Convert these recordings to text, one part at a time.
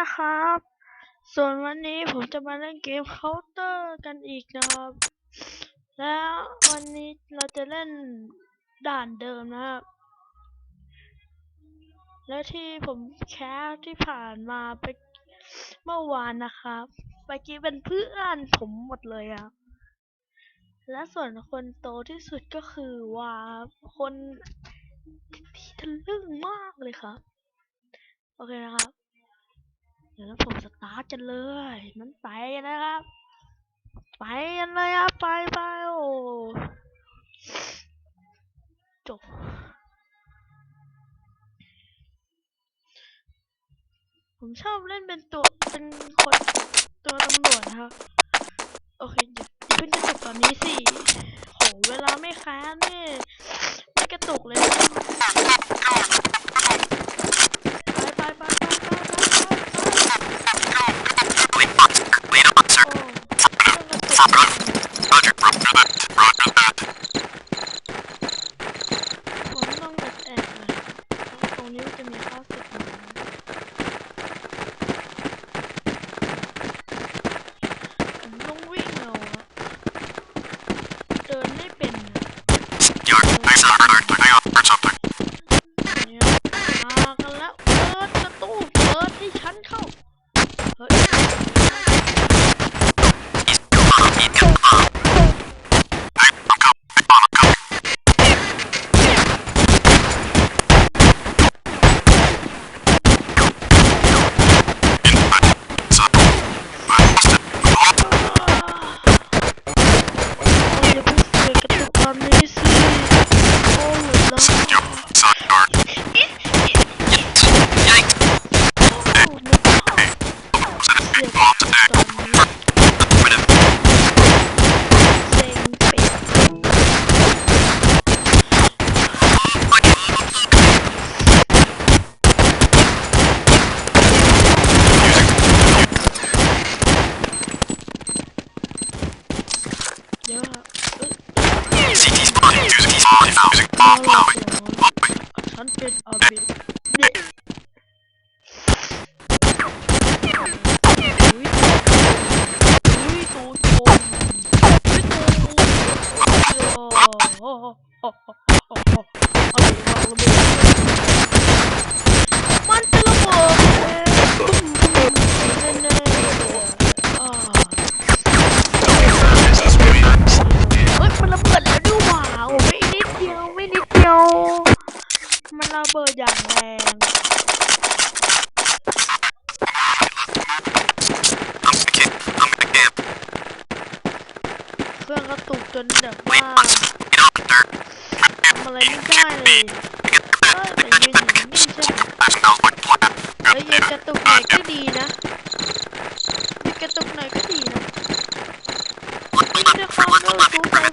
นะครับ ส่วนวันนี้ผมจะมาเล่นเกมเคาน์เตอร์กันอีกนะครับ แล้ววันนี้เราจะเล่นด่านเดิมนะครับ แล้วที่ผมแคสที่ผ่านมาไปเมื่อวานนะครับเมื่อกี้เป็นเพื่อนผมหมดเลยอะและส่วนคนโตที่สุดก็คือว่าคนที่ทะลึ่งมากเลยครับ โอเคนะครับ เดี๋ยวแล้วผมสตาร์ทกันเลยนั้นไปนะครับ ไปกันเลยครับไปไปโอ้จบผมชอบเล่นเป็นตัวเป็นคนตัวตำรวจนะครับ โอเคอย่าเพิ่งกระตุกตอนนี้สิโหเวลาไม่ค้างนี่ไม่กระตุกเลยนะไปไปไปไปไปไปไป Lead officer. โอ้เครื่องกระตุก Roger. Roger that. Roger that. ผมต้องแอบแอบเลยตรงนี้มันจะมีข้าวสุกอยู่ผมต้องวิ่งเอาอะเดินไม่เป็นอะ Yard. I saw her. I heard something. CT spotted. Music spotted. Music. Trumpet abi. เบิดอย่างแรงเครื่องกระตุกจนแบบว่าทำอะไรไม่ได้เลยแต่ยืนอยู่นิ่ใช่ไหม That's not what plan. เฮ้ยยังกระตุกหน่อยก็ดีนะมีกระตุกหน่อยก็ดีนะดี๋ยความเร็วสูง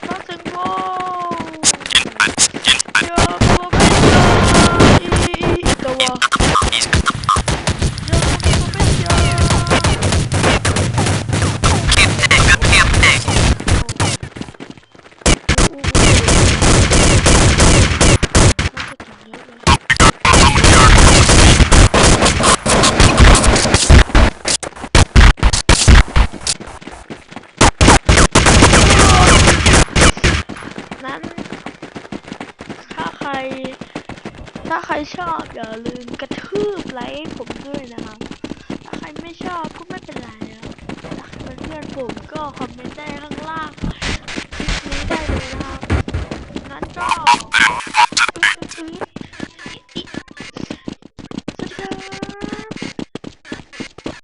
ถ้าใครชอบอย่าลืมกระทืบไลค์ผมด้วยนะครับ ถ้าใครไม่ชอบก็ไม่เป็นไรนะครับถ้าใครเป็นเพื่อนผมก็คอมเมนต์ได้ข้าง